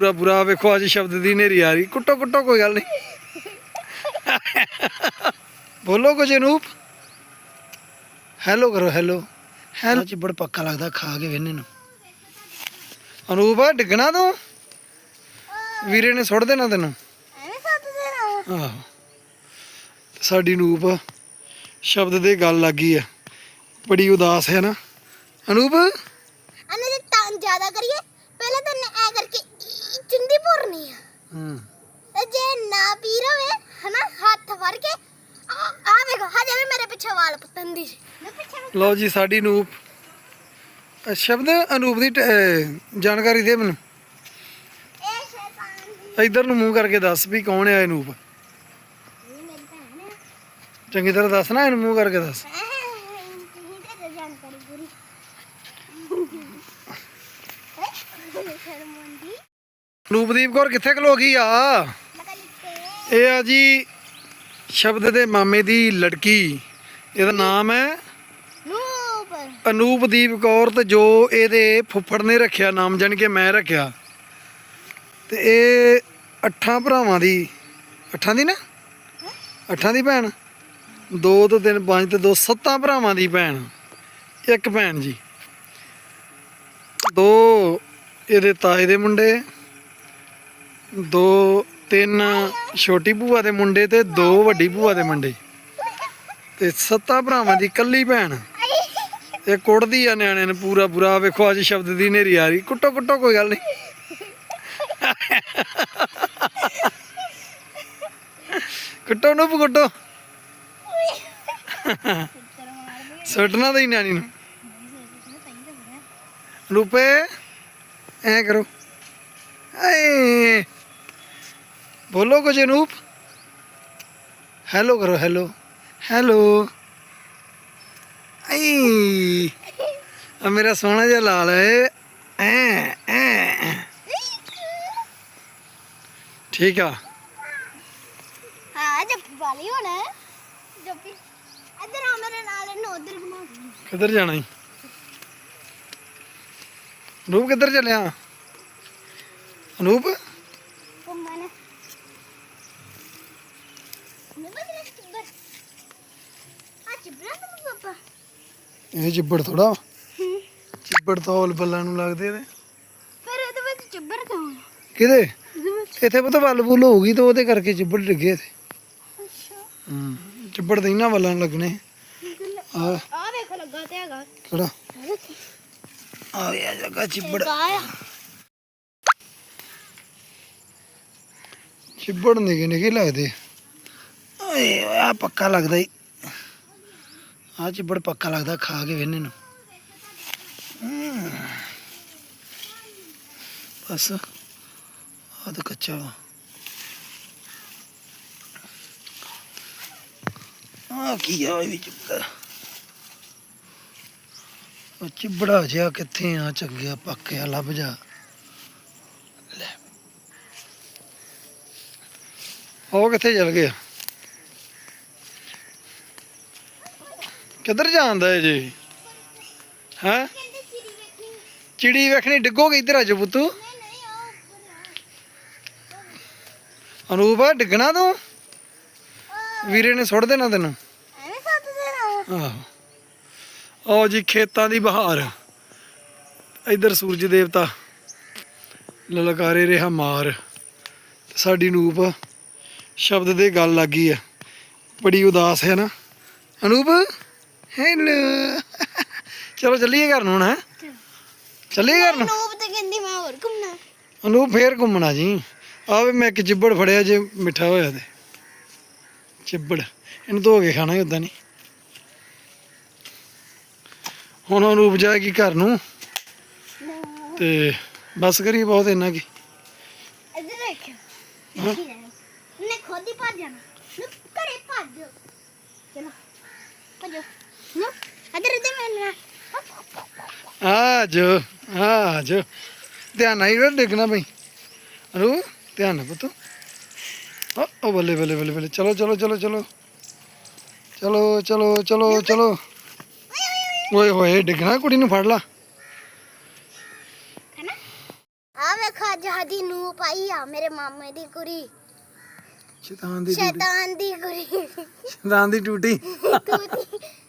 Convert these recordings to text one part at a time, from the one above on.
ਪੂਰਾ ਪੂਰਾ ਵੇਖੋ ਅੱਜ ਸ਼ਬਦ ਦੀ ਨੇਰੀ ਆ ਰਹੀ। ਕੁੱਟੋ ਕੁੱਟੋ ਕੋਈ ਗੱਲ ਨਹੀਂ। ਬੋਲੋ ਕੁਝ ਅਨੂਪ। ਹੈਲੋ ਕਰੋ ਹੈਲੋ ਹੈਲੋ ਚਿੱਬੜ ਪੱਕਾ ਲੱਗਦਾ ਖਾ ਕੇ ਵੇਨੇ ਨੂੰ। ਅਨੂਪ ਆ ਡਿੱਗਣਾ ਤੂੰ? ਵੀਰੇ ਨੇ ਸੁੱਟ ਦੇਣਾ ਤੈਨੂੰ। ਆਹੋ। ਸਾਡੀ ਨੂਪ ਸ਼ਬਦ ਦੇ ਗੱਲ ਲੱਗੀ ਆ। ਬੜੀ ਉਦਾਸ ਹੈ ਨਾ। ਅਨੂਪ ਅਨੇ ਜੇ ਤਾਂ ਜ਼ਿਆਦਾ ਕਰੀਏ ਪਹਿਲਾਂ ਤਾਂ ਐ ਕਰਕੇ ਈ- ਚੁੰਡੀ ਭੁਰਨੀ ਆ ਹੂੰ। ਜੇ ਨਾ ਪੀਰ ਹੋਵੇ ਹਨਾ ਹੱਥ ਫੜ ਕੇ ਆ ਆ ਵੇਖੋ ਹਜੇ ਵੀ ਮੇਰੇ ਪਿੱਛੇ ਵਾਲ ਪਤੰਦੀ ਸੀ। ਮੈਂ ਪਿੱਛੇ ਲਓ ਜੀ ਸਾਡੀ ਨੂਪ। ਅ, ਸ਼ਬਦ ਅਨੂਪ ਦੀ ਟ- ਅ, ਜਾਣਕਾਰੀ ਦੇ ਮੈਨੂੰ। ਇਹ ਸ਼ੈਤਾਨ ਦੀ ਇੱਧਰ ਨੂੰ ਮੂੰਹ ਕਰਕੇ ਦੱਸ ਵੀ ਕੌਣ ਹੈ ਅਨੂਪ ਇਹ ਮੇਰੀ ਭੈਣ ਹੈ ਚੰਗੀ ਤਰ੍ਹਾਂ ਦੱਸ ਨਾ ਇਹਨੂੰ ਮੂੰਹ ਕਰਕੇ ਦੱਸ। ਤੁਸੀਂ ਤੇ ਜਾਣਕਾਰੀ ਪੂਰੀ ਸ਼ਰਮੰਦੀ ਅਨੂਪਦੀਪ ਕੌਰ ਕਿੱਥੇ ਖਲੋ ਗਈ ਆ? ਇਹ ਆ ਜੀ ਸ਼ਬਦ ਦੇ ਮਾਮੇ ਦੀ ਲੜਕੀ। ਇਹਦਾ ਨਾਮ ਹੈ ਨੂਪ ਅਨੂਪਦੀਪ ਕੌਰ ਤੇ ਜੋ ਇਹਦੇ ਫੁੱਫੜ ਨੇ ਰੱਖਿਆ ਨਾਮ ਜਾਣ ਕੇ ਮੈਂ ਰੱਖਿਆ। ਤੇ ਇਹ ਅੱਠਾਂ ਭਰਾਵਾਂ ਦੀ। ਅੱਠਾਂ ਦੀ ਨਾ? ਅੱਠਾਂ ਦੀ ਭੈਣ। ਦੋ ਤੋਂ ਤਿੰਨ ਪੰਜ ਤੇ ਦੋ ਸੱਤਾਂ ਭਰਾਵਾਂ ਦੀ ਭੈਣ। ਇੱਕ ਭੈਣ ਜੀ। ਦੋ ਇਹਦੇ ਤਾਏ ਦੇ ਮੁੰਡੇ। ਦੋ, ਤਿੰਨ ਛੋਟੀ ਭੂਆ ਦੇ ਮੁੰਡੇ ਤੇ ਦੋ ਵੱਡੀ ਭੂਆ ਦੇ ਮੁੰਡੇ। ਤੇ ਸੱਤਾ ਭਰਾਵਾਂ ਦੀ ਇਕੱਲੀ ਭੈਣ। ਇਹ ਕੁੱਟਦੀ ਆ ਨਿਆਣੇ ਨੂੰ ਪੂਰਾ ਪੂਰਾ। ਵੇਖੋ, ਅੱਜ ਸ਼ਬਦ ਦੀ ਨੇਰੀ ਆ ਰਹੀ। ਕੁੱਟੋ ਕੁੱਟੋ, ਕੋਈ ਗੱਲ ਨਹੀਂ। ਕੁੱਟੋ ਨੂੰ ਕੁੱਟੋ। ਸੁੱਟਣਾ ਤਾਂ ਹੀ ਨਿਆਣੀ ਨੂੰ। ਰੂਪੇ, ਐ ਕਰੋ। ਐ ਬੋਲੋ ਕੁਝ ਅਨੂਪ। ਹੈਲੋ ਕਰੋ ਹੈਲੋ ਹੈਲੋ ਆਈ। ਆ ਮੇਰਾ ਸੋਹਣਾ ਜਿਹਾ ਲਾਲ ਹੈ। ਐ ਐ। ਠੀਕ ਆ। ਹਾਂ ਜੱਫੀ ਵਾਲੀ ਹੋਣਾ। ਜੱਫੀ। ਇੱਧਰ ਆ ਮੇਰੇ ਨਾਲ ਇਹਨੂੰ ਉਧਰ ਘੁਮਾ। ਦੇ। ਕਿੱਧਰ ਜਾਣਾ ਈ? ਅਨੂਪ ਕਿੱਧਰ ਚੱਲਿਆ? ਅਨੂਪ ਘੁੰਮਣ ਮੈਂ ਬਦਲ ਚਿੱਬਰ ਆ ਚਿੱਬਰਾਂ ਨੂੰ ਪਾਪਾ ਇਹ ਚਿੱਬੜ ਥੋੜਾ ਚਿੱਬੜ ਤਾਂ ਹੌਲ ਬੱਲਾਂ ਨੂੰ ਲੱਗਦੇ ਤੇ ਫਿਰ ਇਹਦੇ ਵਿੱਚ ਚਿੱਬਰ ਕਿਉਂ? ਕਿਹਦੇ? ਇਹਦੇ ਇੱਥੇ ਪਤਾ ਵੱਲ ਬੁੱਲ ਹੋਊਗੀ ਤਾਂ ਉਹਦੇ ਕਰਕੇ ਚਿੱਬੜ ਡਿੱਗੇ ਤੇ ਅੱਛਾ। ਹੂੰ ਤਾਂ ਇਹਨਾਂ ਵੱਲਾਂ ਲੱਗਣੇ। ਆ ਆ ਵੇਖ ਲੱਗਾ ਤੇ ਹੈਗਾ। ਕਿਹੜਾ? ਆ ਗਿਆ ਜਗਾ ਗਾਇਆ ਚਿੱਬੜ। ਨਿੱਕੇ ਨਿੱਕੇ ਲੱਗਦੇ ਓਏ ਆ ਪੱਕਾ ਲੱਗਦਾ ਈ। ਆ ਚਿੱਬੜ ਪੱਕਾ ਲੱਗਦਾ, ਖਾ ਕੇ ਵੇਨੇ ਨੂੰ। ਬਸ ਆ ਤਾਂ ਕੱਚਾ ਵਾ। ਆ ਕੀ ਆ ਇਹ ਵੀ ਚਿੱਬੜ ਉਹ ਚਿੱਬੜਾ ਜਿਹਾ ਕਿੱਥੇ ਆ ਚੰਗਿਆ ਪੱਕਿਆ ਲੱਭ ਜਾ। ਲੈ। ਉਹ ਕਿੱਥੇ ਚਲ ਗਿਆ? ਕਿੱਧਰ ਜਾਂਦਾ ਹੈ ਜੀ? ਹੈ? ਚਿੜੀ ਵੇਖਣੀ ਚਿੜੀ ਡਿੱਗੋਗੇ ਇੱਧਰ ਆ ਜਾ ਪੁੱਤੂ। ਅਨੂਪ, ਡਿੱਗਣਾ ਤੂੰ? ਵੀਰੇ ਨੇ ਸੁੱਟ ਦੇਣਾ ਤੈਨੂੰ। ਆਹੋ। ਆਓ ਜੀ, ਖੇਤਾਂ ਦੀ ਬਹਾਰ। ਇੱਧਰ ਸੂਰਜ ਦੇਵਤਾ, ਲਲਕਾਰੇ ਰਿਹਾ ਮਾਰ। ਸਾਡੀ ਨੂਪ ਸ਼ਬਦ ਦੇ ਗੱਲ ਲੱਗੀ ਆ। ਬੜੀ ਉਦਾਸ ਹੈ ਨਾ। ਅਨੂਪ? ਹੈਲੋ। ਚਲੋ ਚੱਲੀਏ ਘਰ ਨੂੰ ਹੁਣ ਹੈ? ਚੱਲੀਏ ਘਰ ਨੂੰ। ਨੂਬ ਤੇ ਕਹਿੰਦੀ ਮੈਂ ਹੋਰ ਘੁੰਮਣਾ। ਅਨੂਪ ਫੇਰ ਘੁੰਮਣਾ ਜੀ। ਆਵੇ ਮੈਂ ਇੱਕ ਚਿੱਬੜ ਫੜਿਆ ਜੇ ਮਿੱਠਾ ਹੋਇਆ ਤੇ। ਚਿੱਬੜ ਇਹਨੂੰ ਧੋ ਕੇ ਖਾਣਾ ਉਦਾਂ ਨਹੀਂ। ਹੁਣ ਅਨੂਪ ਜਾਏਗੀ ਘਰ ਨੂੰ। ਤੇ ਬਸ ਕਰੀ ਬਹੁਤ ਇੰਨਾ ਕੀ। ਇੱਧਰ ਦੇਖ। ਨੇ ਖੁਦ ਹੀ ਭੱਜ ਜਾਣਾ। ਨੂੰ ਘਰੇ ਭੱਜ ਚਲੋ ਭੱਜੋ। ਹੀ ਡਿੱਗਣਾ ਪਈ ਅਨੂ ਧਿਆਨ ਨਾਲ ਪੁੱਤ। ਓ ਓ ਬੱਲੇ ਬੱਲੇ ਬੱਲੇ ਬੱਲੇ। ਚਲੋ ਚਲੋ ਚਲੋ ਚਲੋ। ਚਲੋ ਚਲੋ ਚਲੋ ਚਲੋ। ਓਏ ਹੋਏ ਡਿੱਗਣਾ ਕੁੜੀ ਨੂੰ ਫੜ ਲਾ। ਹੈਨਾ ਆ ਵੇਖਾ ਜਹਾਦੀ ਨੂੰ ਪਾਈ ਆ ਮੇਰੇ ਮਾਮੇ ਦੀ ਕੁੜੀ। ਸ਼ੈਤਾਨ ਦੀ ਟੂਟੀ ਸ਼ੈਤਾਨ ਦੀ ਕੁੜੀ। ਸ਼ੈਤਾਨ ਦੀ ਟੂਟੀ ਤੂਤੀ ਇਹ ਇਹ ਬੜਾ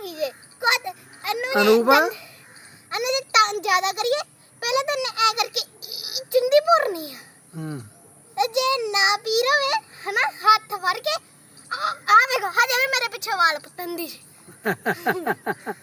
ਹੈਗੀ ਜੇ। ਕੋਤ ਅਨੂ ਅਨੂਪ? ਅਨੂ ਜੇ ਤਾਂ ਜ਼ਿਆਦਾ ਕਰੀਏ। ਪਹਿਲਾਂ ਤਾਂ ਐ ਕਰਕੇ ਚੁੰਦੀ ਭੁਰਨੀ ਆ। ਹੂੰ। ਤੇ ਜੇ ਨਾ ਪੀਰ ਹੋਵੇ ਹਨਾ ਹੱਥ ਫੜ ਕੇ ਆ ਆ ਵੇਖੋ ਹਜੇ ਵੀ ਮੇਰੇ ਪਿੱਛੇ ਵਾਲ ਪੁੱਤਨ ਦੀ।